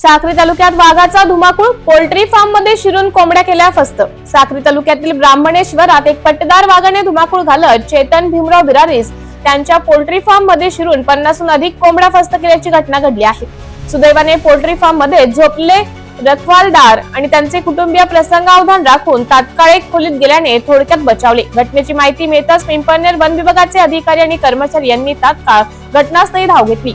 साक्री तालुक्यात वाघाचा धुमाकूळ पोल्ट्री फार्ममध्ये शिरून कोंबड्या केल्या फस्त. साक्री तालुक्यातील ब्राह्मणेश्वरात एक पट्टेदार वाघाने धुमाकूळ घालत चेतन भीमराव बिरारीस त्यांच्या पोल्ट्री फार्ममध्ये शिरून पन्नासहून अधिक कोंबड्या फस्त केल्याची घटना घडली आहे. सुदैवाने पोल्ट्री फार्ममध्ये झोपले रखवालदार आणि त्यांचे कुटुंबीय प्रसंगावधान राखून तात्काळ एक खोलीत गेल्याने थोडक्यात बचावले. घटनेची माहिती मिळताच पिंपळनेर वन विभागाचे अधिकारी आणि कर्मचारी यांनी तात्काळ घटनास्थळी धाव घेतली.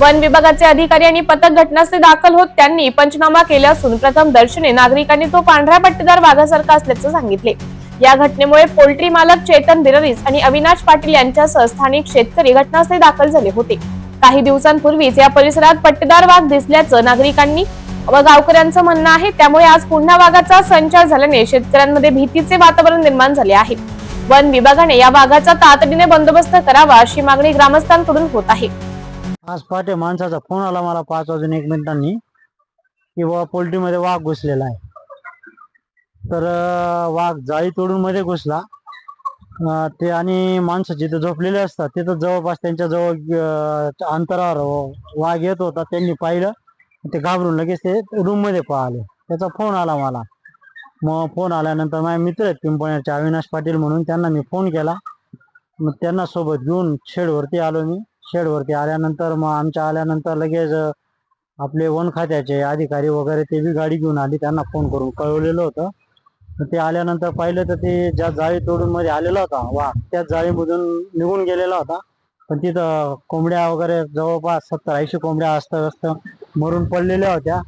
वन विभागाचे अधिकारी आणि पथक घटनास्थळी दाखल होत त्यांनी पंचनामा केला असून प्रथम दर्शने नागरिकांनी तो पांढऱ्या पट्टेदार वाघासारखा असल्याचं सांगितले. या घटनेमुळे पोल्ट्री मालक चेतन बिररीस आणि अविनाश पाटील यांच्यासह स्थानिक शेतकरी घटनास्थळी दाखल झाले होते. काही दिवसांपूर्वीच या परिसरात पट्टेदार वाघ दिसल्याचं नागरिकांनी व गावकऱ्यांचं म्हणणं आहे त्यामुळे आज पुन्हा वाघाचा संचार झाल्याने शेतकऱ्यांमध्ये भीतीचे वातावरण निर्माण झाले आहे. वन विभागाने या वाघाचा तातडीने बंदोबस्त करावा अशी मागणी ग्रामस्थांकडून होत आहे. आज पहाटे माणसाचा फोन आला मला पाच वाजून एक मिनिटांनी की बाबा पोल्ट्रीमध्ये वाघ घुसलेला आहे. तर वाघ जाळी तोडून मध्ये घुसला. ते आणि माणसं जिथे झोपलेले असतात तिथं जवळपास त्यांच्या जवळ अंतरावर वाघ येत होता त्यांनी पाहिलं. ते घाबरून लगेच ते रूममध्ये पाहिले त्याचा फोन आला मला. मग फोन आल्यानंतर माझे मित्र आहेत पिंपळण्याचे अविनाश पाटील म्हणून त्यांना मी फोन केला. मग त्यांना सोबत घेऊन शेडवरती आलो मी. शेडवरती आल्यानंतर मग आमच्या आल्यानंतर लगेच आपले वन खात्याचे अधिकारी वगैरे ते बी गाडी घेऊन आली त्यांना फोन करून कळवलेलं होतं. ते आल्यानंतर पाहिलं तर ते ज्या जाळी तोडून मध्ये आलेला होता वा त्या जाळीमधून निघून गेलेला होता. पण तिथं कोंबड्या वगैरे जवळपास सत्तर ऐंशी कोंबड्या असतं असतं मरून पडलेल्या होत्या.